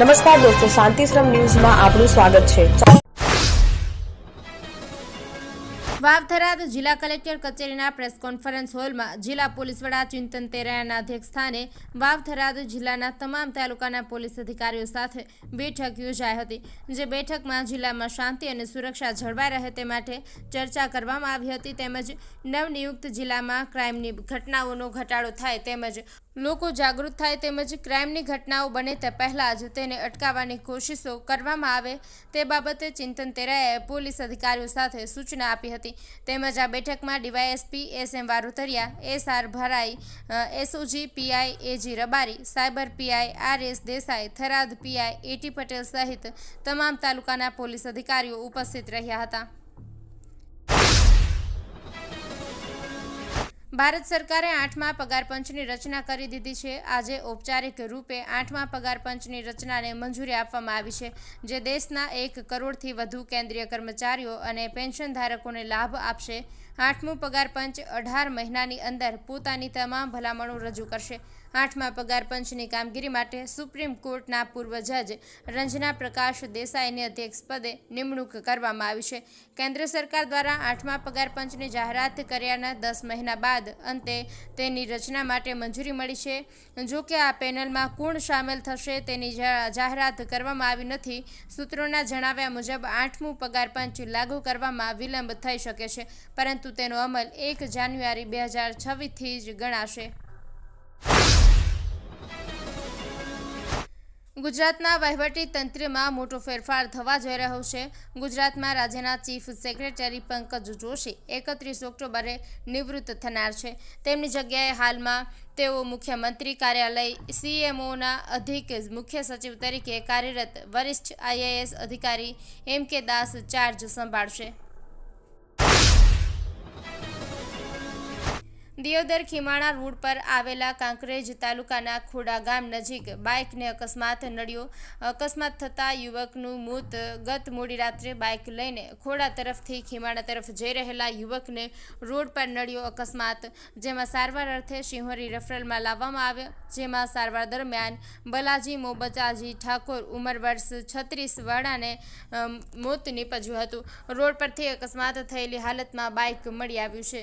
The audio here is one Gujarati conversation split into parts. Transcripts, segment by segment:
નમસ્કાર દોસ્તો શાંતિશ્રમ ન્યૂઝમાં આપનું સ્વાગત છે. વાવથરાદ જિલ્લા કલેક્ટર કચેરીના પ્રેસ કોન્ફરન્સ હોલમાં જિલ્લા પોલીસ વડા ચિંતન તેરાયાના અધ્યક્ષસ્થાને વાવથરાદ જિલ્લાના તમામ તાલુકાના પોલીસ અધિકારીઓ સાથે બેઠક યોજાઈ હતી, જે બેઠકમાં જિલ્લામાં શાંતિ અને સુરક્ષા જળવાઈ રહે તે માટે ચર્ચા કરવામાં આવી હતી, તેમજ નવનિયુક્ત જિલ્લામાં ક્રાઇમની ઘટનાઓનો ઘટાડો થાય તેમજ લોકો જાગૃત થાય તેમજ ક્રાઇમની ઘટનાઓ બને તે પહેલાં જ તેને અટકાવવાની કોશિશો કરવામાં આવે તે બાબતે ચિંતન તેરાએ પોલીસ અધિકારીઓ સાથે સૂચના આપી હતી. તેમજ આ બેઠકમાં DYSP S M Varotariya, S R Bharai SOG PI A G Rabari, cyber PI R S Desai, Tharad PI A T Patel સહિત તમામ તાલુકાના પોલીસ અધિકારીઓ ઉપસ્થિત રહ્યા હતા. ભારત સરકારે આઠમા પગાર પંચની રચના કરી દીધી છે. આજે ઔપચારિક રૂપે આઠમા પગાર પંચની રચનાને મંજૂરી આપવામાં આવી છે, જે દેશના એક કરોડથી વધુ કેન્દ્રીય કર્મચારીઓ અને પેન્શન ધારકોને લાભ આપશે. આઠમું પગાર પંચ અઢાર મહિનાની અંદર પોતાની તમામ ભલામણો રજૂ કરશે. આઠમા પગાર પંચની કામગીરી માટે સુપ્રીમ કોર્ટના પૂર્વ જજ રંજના પ્રકાશ દેસાઈની અધ્યક્ષપદે નિમણૂક કરવામાં આવી છે. કેન્દ્ર સરકાર દ્વારા આઠમા પગાર પંચની જાહેરાત કર્યાના દસ મહિના બાદ અંતે તેની રચના માટે મંજૂરી મળી છે. જો કે આ પેનલમાં કોણ સામેલ થશે તેની જાહેરાત કરવામાં આવી નથી. સૂત્રોના જણાવ્યા મુજબ આઠમું પગાર પંચ લાગુ કરવામાં વિલંબ થઈ શકે છે, પરંતુ તેનો અમલ એક જાન્યુઆરી બે હજાર છવ્વીસથી જ ગણાશે. ગુજરાતના વહીવટી તંત્રમાં મોટો ફેરફાર થવા જઈ રહ્યો છે. ગુજરાતમાં રાજ્યના ચીફ સેક્રેટરી પંકજ જોશી એકત્રીસ ઓક્ટોબરે નિવૃત્ત થનાર છે. તેમની જગ્યાએ હાલમાં તેઓ મુખ્યમંત્રી કાર્યાલય, સીએમઓના અધિક મુખ્ય સચિવ તરીકે કાર્યરત વરિષ્ઠ આઈએએસ અધિકારી એમ કે દાસ ચાર્જ સંભાળશે. દિયોદર ખીમાણા રોડ પર આવેલા કાંકરેજ તાલુકાના ખોડા ગામ નજીક બાઇકને અકસ્માત નડ્યો. અકસ્માત થતાં યુવકનું મોત ગત મોડી રાત્રે બાઇક લઈને ખોડા તરફથી ખીમાણા તરફ જઈ રહેલા યુવકને રોડ પર નડ્યો અકસ્માત, જેમાં સારવાર અર્થે શિહોરી રેફરલમાં લાવવામાં આવ્યો, જેમાં સારવાર દરમિયાન બલાજી મોબચાજી ઠાકોર ઉંમર વર્ષ છત્રીસ વાળાને મોત નીપજ્યું હતું. રોડ પરથી અકસ્માત થયેલી હાલતમાં બાઇક મળી આવ્યું છે.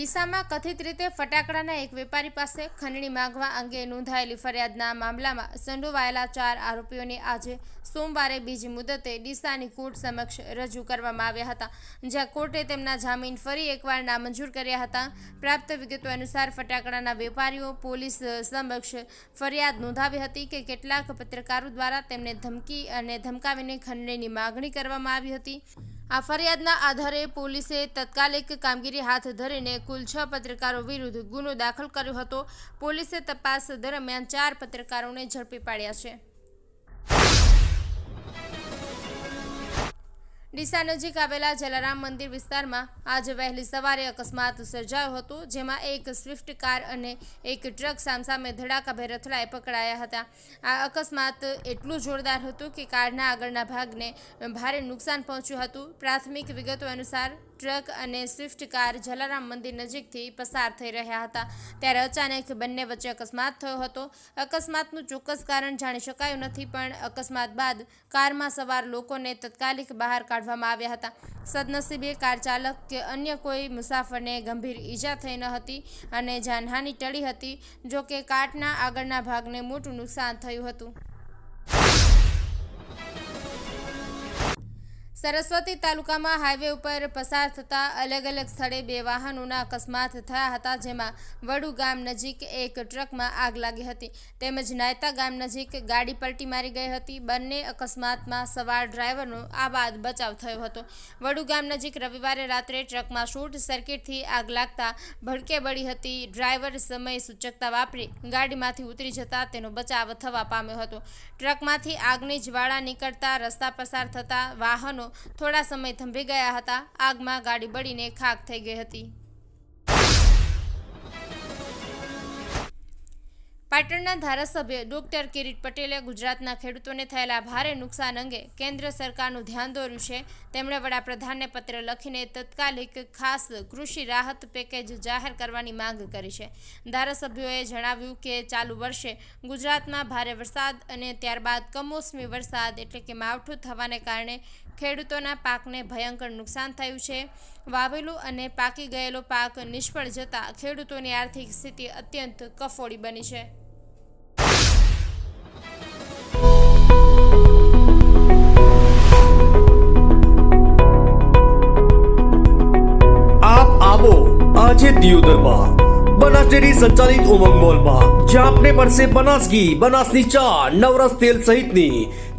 ડીસામાં કથિત રીતે ફટાકડાના એક વેપારી પાસે ખંડણી માંગવા અંગે નોંધાયેલી ફરિયાદના મામલામાં સંડોવાયેલા ચાર આરોપીઓને આજે સોમવારે બીજી મુદતે ડીસાની કોર્ટ સમક્ષ રજૂ કરવામાં આવ્યા હતા. જ્યાં કોર્ટે તેમના જામીન ફરી એકવાર નામંજૂર કર્યા હતા. પ્રાપ્ત વિગતો અનુસાર ફટાકડાના વેપારીઓ પોલીસ સમક્ષ ફરિયાદ નોંધાવી હતી કે કેટલાક પત્રકારો દ્વારા તેમને ધમકી અને ધમકાવીને ખંડણીની માગણી કરવામાં આવી હતી. આ ફરિયાદના આધારે પોલીસે તત્કાલિક કામગીરી હાથ ધરીને કુલ છ પત્રકારો વિરુદ્ધ ગુનો દાખલ કર્યો હતો. પોલીસે તપાસ દરમિયાન ચાર પત્રકારોને ઝડપી પાડ્યા છે. ડીસા નજીક આવેલા જલારામ મંદિર વિસ્તારમાં આજે વહેલી સવારે અકસ્માત સર્જાયો હતો, જેમાં એક સ્વિફ્ટ કાર અને એક ટ્રક સામસામે ધડાકાભેર અથડાએ પકડાયા હતા. આ અકસ્માત એટલું જોરદાર હતું કે કારના આગળના ભાગને ભારે નુકસાન પહોંચ્યું હતું. પ્રાથમિક વિગતો અનુસાર ટ્રક અને સ્વિફ્ટ કાર જલારામ મંદિર નજીકથી પસાર થઈ રહ્યા હતા. ત્યારે અચાનક બંને વચ્ચે અકસ્માત થયો હતો. અકસ્માતનું ચોક્કસ કારણ જાણી શકાયું નથી, પણ અકસ્માત બાદ કારમાં સવાર લોકોને તત્કાલિક બહાર કાઢવામાં આવ્યા હતા. સદનસીબે કાર ચાલક કે અન્ય કોઈ મુસાફરને ગંભીર ઈજા થઈ ન હતી અને જાનહાનિ ટળી હતી જો કે કારના આગળના ભાગને મોટું નુકસાન થયું હતું. સરસ્વતી તાલુકામાં હાઈવે ઉપર પસાર થતા અલગ અલગ સ્થળે બે વાહનોના અકસ્માત થયા હતા, જેમાં વડુ ગામ નજીક એક ટ્રકમાં આગ લાગી હતી. તેમજ નાયતા ગામ નજીક ગાડી પલટી મારી ગઈ હતી. બંને અકસ્માતમાં સવાર ડ્રાઈવરનો આ બાદ બચાવ થયો હતો. વડુ ગામ નજીક રવિવારે રાત્રે ટ્રકમાં શોર્ટ સર્કિટથી આગ લાગતા ભડકે બળી હતી. ડ્રાઈવર સમય સૂચકતા વાપરી ગાડીમાંથી ઉતરી જતા તેનો બચાવ થવા પામ્યો હતો. ટ્રકમાંથી આગની જ્વાળા નીકળતા રસ્તા પસાર થતા વાહનો થોડા સમય થંભી ગયા હતા. આગમાં ગાડી બળીને ખાક થઈ ગઈ હતી. પાટણના ધારાસભ્ય ડોક્ટર કિરીટ પટેલે ગુજરાતના ખેડૂતોને થયેલા ભારે નુકસાન અંગે કેન્દ્ર સરકારનું ધ્યાન દોર્યું છે. તેમણે વડાપ્રધાનને પત્ર લખીને તત્કાલિક ખાસ કૃષિ રાહત પેકેજ જાહેર કરવાની માંગ કરી છે. ધારાસભ્યોએ જણાવ્યું કે ચાલુ વર્ષે ગુજરાતમાં ભારે વરસાદ અને ત્યારબાદ કમોસમી વરસાદ એટલે કે માવઠું થવાને કારણે ખેડૂતોના પાકને ભયંકર નુકસાન થયું છે. વાવેલું અને પાકી ગયેલો પાક નિષ્ફળ જતા ખેડૂતોની આર્થિક સ્થિતિ અત્યંત કફોડી બની છે. સંચાલિત ઉમંગ મોલમાં. જ્યાં આપને મળશે બનાસ ઘી બનાસની ચા, નવરસ તેલ સહિતની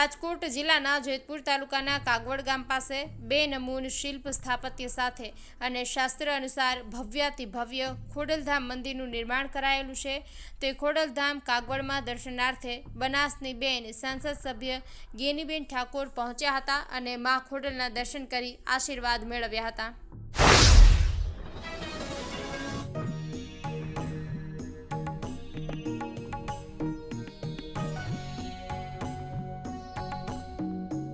રાજકોટ જિલ્લાના જેતપુર તાલુકાના કાગવડ ગામ પાસે બે નમૂન શિલ્પ સ્થાપત્ય સાથે અને શાસ્ત્ર અનુસાર ભવ્યાતિ ભવ્ય ખોડલધામ મંદિરનું નિર્માણ કરાયેલું છે. તે ખોડલધામ કાગવડમાં દર્શનાર્થે બનાસની બેન સાંસદ સભ્ય ગેનીબેન ઠાકોર પહોંચ્યા હતા અને મા ખોડલના દર્શન કરી આશીર્વાદ મેળવ્યા હતા.